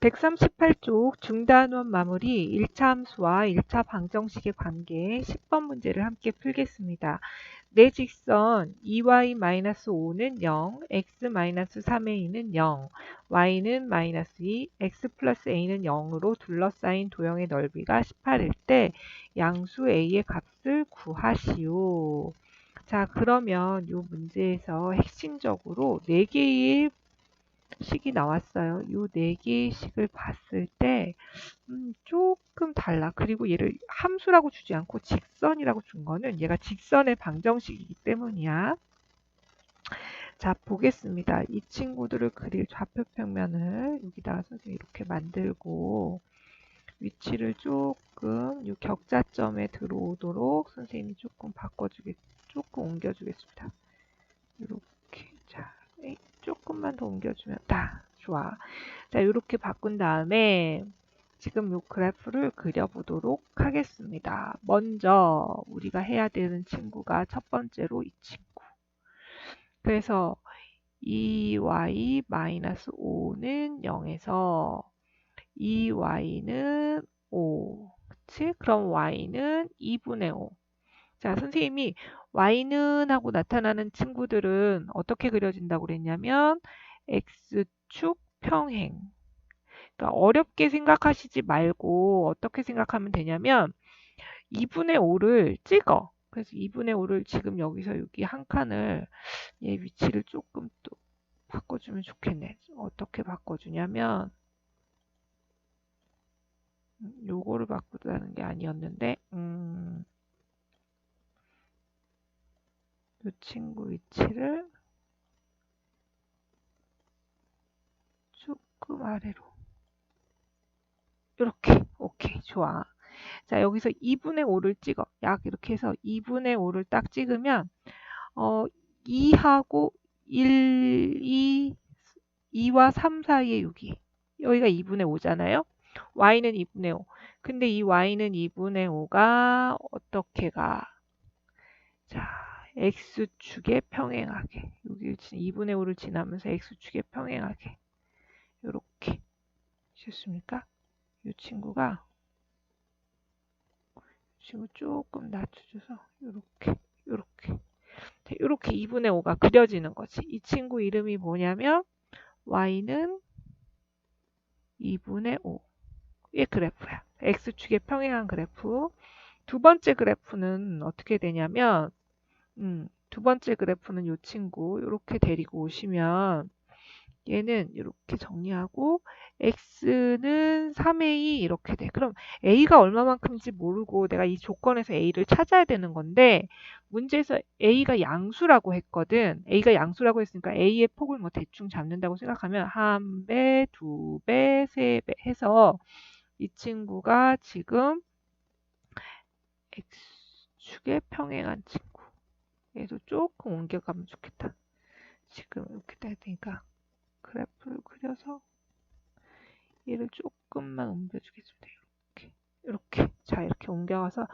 138쪽 중단원 마무리 1차 함수와 1차 방정식의 관계 10번 문제를 함께 풀겠습니다. 내 직선 2y-5는 0, x-3a는 0, y는 마이너스 2, x 플러스 a는 0으로 둘러싸인 도형의 넓이가 18일 때 양수 a의 값을 구하시오. 자 그러면 이 문제에서 핵심적으로 4개의 식이 나왔어요. 이 네 개의 식을 봤을 때 음, 조금 달라. 그리고 얘를 함수라고 주지 않고 직선이라고 준 거는 얘가 직선의 방정식이기 때문이야. 자 보겠습니다. 이 친구들을 그릴 좌표평면을 여기다가 선생님 이렇게 만들고 위치를 조금 이 격자점에 들어오도록 선생님이 조금 바꿔주겠, 조금 옮겨주겠습니다. 이렇게 자 조금만 더 옮겨주면 다 좋아. 자, 이렇게 바꾼 다음에 지금 이 그래프를 그려보도록 하겠습니다. 먼저 우리가 해야 되는 친구가 첫 번째로 이 친구. 그래서 2y-5는 0에서 2y는 5. 그치? 그럼 y는 2분의 5. 자, 선생님이 y는 하고 나타나는 친구들은 어떻게 그려진다고 그랬냐면 x축 평행. 그러니까 어렵게 생각하시지 말고 어떻게 생각하면 되냐면 2분의 5를 찍어. 그래서 2분의 5를 지금 여기서 여기 한 칸을 얘 위치를 조금 또 바꿔주면 좋겠네. 어떻게 바꿔주냐면 음, 요거를 바꾸자는 게 아니었는데 음, 이 친구 위치를 조금 아래로. 이렇게. 오케이. 좋아. 자 여기서 2분의 5를 찍어. 약 이렇게 해서 2분의 5를 딱 찍으면 어 2하고 1, 2, 2와 3 사이에 여기 여기가 2분의 5잖아요. y는 2분의 5 근데 이 y는 2분의 5가 어떻게 가? 자 x축에 평행하게. 여기 2분의 5를 지나면서 x축에 평행하게 됐습니까? 이 친구가 이 친구 조금 낮춰줘서 이렇게 이렇게 이렇게 2분의 5가 그려지는 거지. 이 친구 이름이 뭐냐면 y는 2분의 5의 그래프야. x축에 평행한 그래프. 두 번째 그래프는 어떻게 되냐면 음, 두 번째 그래프는 이 친구 이렇게 데리고 오시면 얘는 이렇게 정리하고 x는 3a 이렇게 돼. 그럼 a가 얼마만큼인지 모르고 내가 이 조건에서 a를 찾아야 되는 건데 문제에서 a가 양수라고 했거든. a가 양수라고 했으니까 a의 폭을 뭐 대충 잡는다고 생각하면 한 배, 두 배, 세 배 해서 이 친구가 지금 x축에 평행한 친구. 얘도 조금 옮겨가면 좋겠다. 지금 이렇게 돼야 되니까 그래프를 그려서 얘를 조금만 옮겨주겠습니다. 이렇게 이렇게 자 이렇게 옮겨가서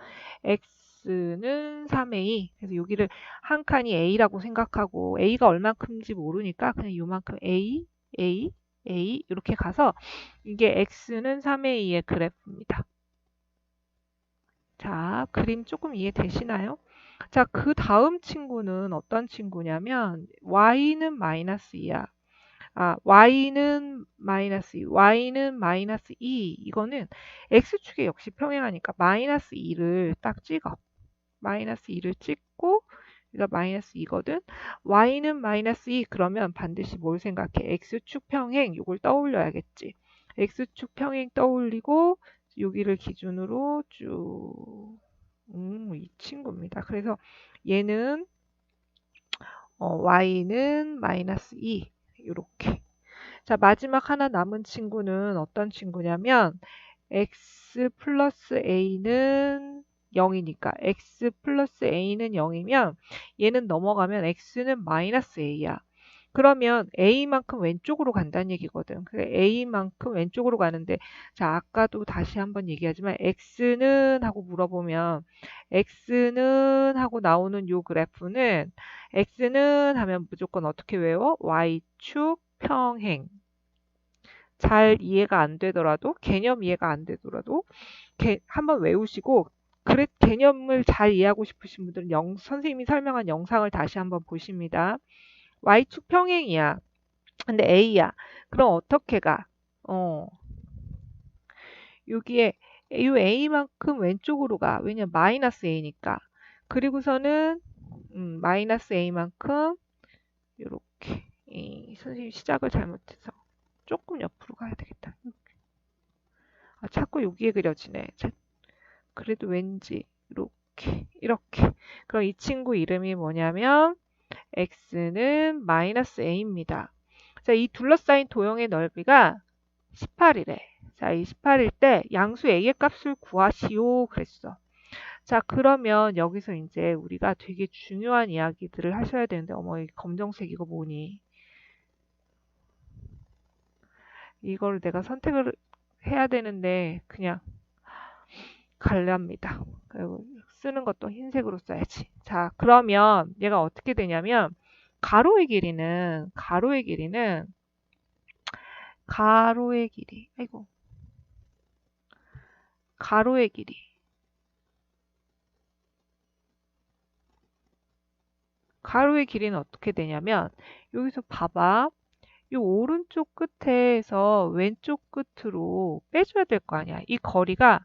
x는 3a 그래서 여기를 한 칸이 a라고 생각하고 a가 얼만큼인지 모르니까 그냥 요만큼 a a a 이렇게 가서 이게 x는 3a의 그래프입니다. 자 그림 조금 이해되시나요? 자, 그 다음 친구는 어떤 친구냐면 y는 마이너스 2야. 아, y는 마이너스 2, y는 마이너스 2. 이거는 x축에 역시 평행하니까 마이너스 2를 딱 찍어. 마이너스 2를 찍고 여기가 마이너스 2거든. y는 마이너스 2 그러면 반드시 뭘 생각해? x축 평행 이걸 떠올려야겠지. x축 평행 떠올리고 여기를 기준으로 쭉 음, 이 친구입니다. 그래서 얘는 어, y는 마이너스 2 이렇게 자 마지막 하나 남은 친구는 어떤 친구냐면 x 플러스 a는 0이니까 x 플러스 a는 0이면 얘는 넘어가면 x는 마이너스 a야. 그러면 A만큼 왼쪽으로 간다는 얘기거든. 그래 A만큼 왼쪽으로 가는데 자 아까도 다시 한번 얘기하지만 X는 하고 물어보면 X는 하고 나오는 요 그래프는 X는 하면 무조건 어떻게 외워? Y축 평행 잘 이해가 안 되더라도 개념 이해가 안 되더라도 개, 한번 외우시고 그래 개념을 잘 이해하고 싶으신 분들은 영, 선생님이 설명한 영상을 다시 한번 보십니다. Y축 평행이야. 근데 a야. 그럼 어떻게 가? 어. 여기에 이 a만큼 왼쪽으로 가. 왜냐 마이너스 a니까. 그리고서는 음, 마이너스 a만큼 이렇게 이 선생님 시작을 잘못해서 조금 옆으로 가야 되겠다. 아, 자꾸 여기에 그려지네. 자, 그래도 왠지 이렇게 이렇게. 그럼 이 친구 이름이 뭐냐면 x는 마이너스 a입니다. 자, 이 둘러싸인 도형의 넓이가 18이래. 자, 이 18일 때 양수 a의 값을 구하시오 그랬어. 자, 그러면 여기서 이제 우리가 되게 중요한 이야기들을 하셔야 되는데, 어머, 이 검정색 이거 뭐니? 이걸 내가 선택을 해야 되는데, 그냥 갈랍니다. 그리고 쓰는 것도 흰색으로 써야지. 자, 그러면 얘가 어떻게 되냐면, 가로의 길이는, 가로의 길이는, 가로의 길이, 아이고, 가로의 길이. 가로의 길이는 어떻게 되냐면 여기서 봐봐. 이 오른쪽 끝에서 왼쪽 끝으로 빼줘야 될 거 아니야. 이 거리가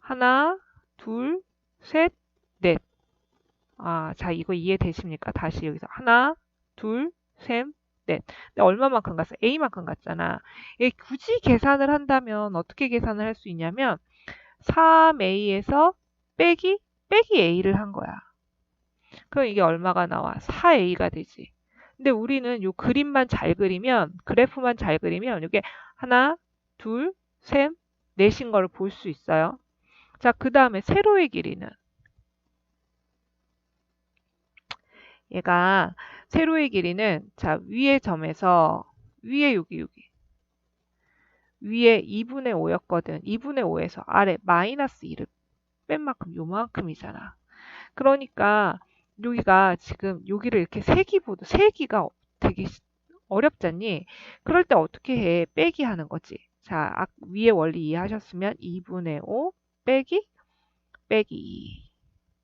하나, 둘, 셋, 넷. 아, 자, 이거 이해되십니까? 다시 여기서 하나, 둘, 셋, 넷. 근데 얼마만큼 갔어? A만큼 갔잖아. 이 굳이 계산을 한다면 어떻게 계산을 할 수 있냐면 3A에서 빼기, 빼기 A를 한 거야. 그럼 이게 얼마가 나와? 4A가 되지. 근데 우리는 요 그림만 잘 그리면, 그래프만 잘 그리면 이게 하나, 둘, 셋, 넷인 걸 볼 수 있어요. 자, 그 다음에 세로의 길이는 얘가 세로의 길이는 자 위의 점에서 위에 여기 여기 위에 2분의 5였거든. 2분의 5에서 아래 마이너스 1을 뺀 만큼 요만큼이잖아. 그러니까 여기가 지금 여기를 이렇게 세기 보다 세기가 되게 어렵잖니? 그럴 때 어떻게 해? 빼기 하는 거지. 자, 위에 원리 이해하셨으면 2분의 5 빼기 빼기 2.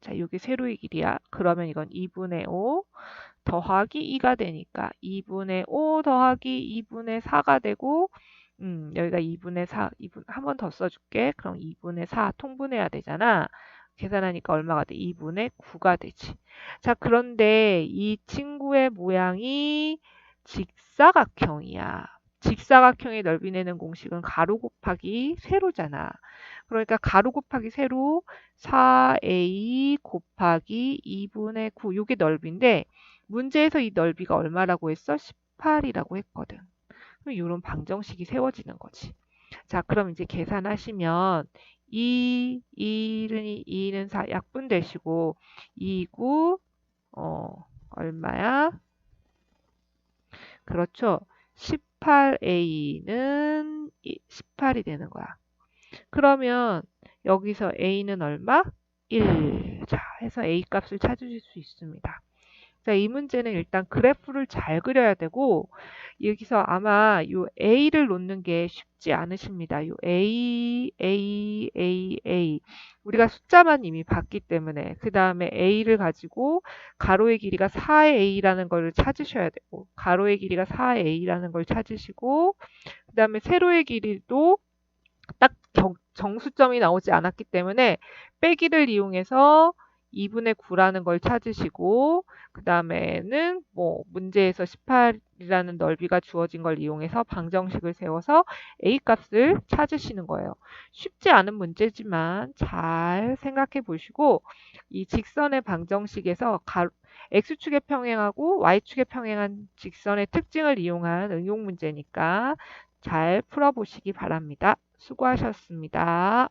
자, 여기 세로의 길이야. 그러면 이건 2분의 5 더하기 2가 되니까 2분의 5 더하기 2분의 4가 되고 음, 여기가 2분의 4, 2분 한 번 더 써줄게. 그럼 2분의 4 통분해야 되잖아. 계산하니까 얼마가 돼? 2분의 9가 되지. 자, 그런데 이 친구의 모양이 직사각형이야. 직사각형의 넓이 내는 공식은 가로 곱하기 세로잖아. 그러니까 가로 곱하기 세로 4a 곱하기 2분의 9 이게 넓이인데 문제에서 이 넓이가 얼마라고 했어? 18이라고 했거든. 그럼 이런 방정식이 세워지는 거지. 자, 그럼 이제 계산하시면 2, 2는 2는 4 약분되시고 2, 9 어, 얼마야? 그렇죠. 18a는 18이 되는 거야. 그러면 여기서 a는 얼마? 1. 자, 해서 a 값을 찾으실 수 있습니다. 자, 이 문제는 일단 그래프를 잘 그려야 되고 여기서 아마 요 A를 놓는 게 쉽지 않으십니다. 요 A, A, A, A 우리가 숫자만 이미 봤기 때문에 그 다음에 A를 가지고 가로의 길이가 4A라는 걸 찾으셔야 되고 가로의 길이가 4A라는 걸 찾으시고 그 다음에 세로의 길이도 딱 정수점이 나오지 않았기 때문에 빼기를 이용해서 2분의 9라는 걸 찾으시고 그 다음에는 뭐 문제에서 18이라는 넓이가 주어진 걸 이용해서 방정식을 세워서 a 값을 찾으시는 거예요. 쉽지 않은 문제지만 잘 생각해 보시고 이 직선의 방정식에서 x축에 평행하고 y축에 평행한 직선의 특징을 이용한 응용 문제니까 잘 풀어보시기 바랍니다. 수고하셨습니다.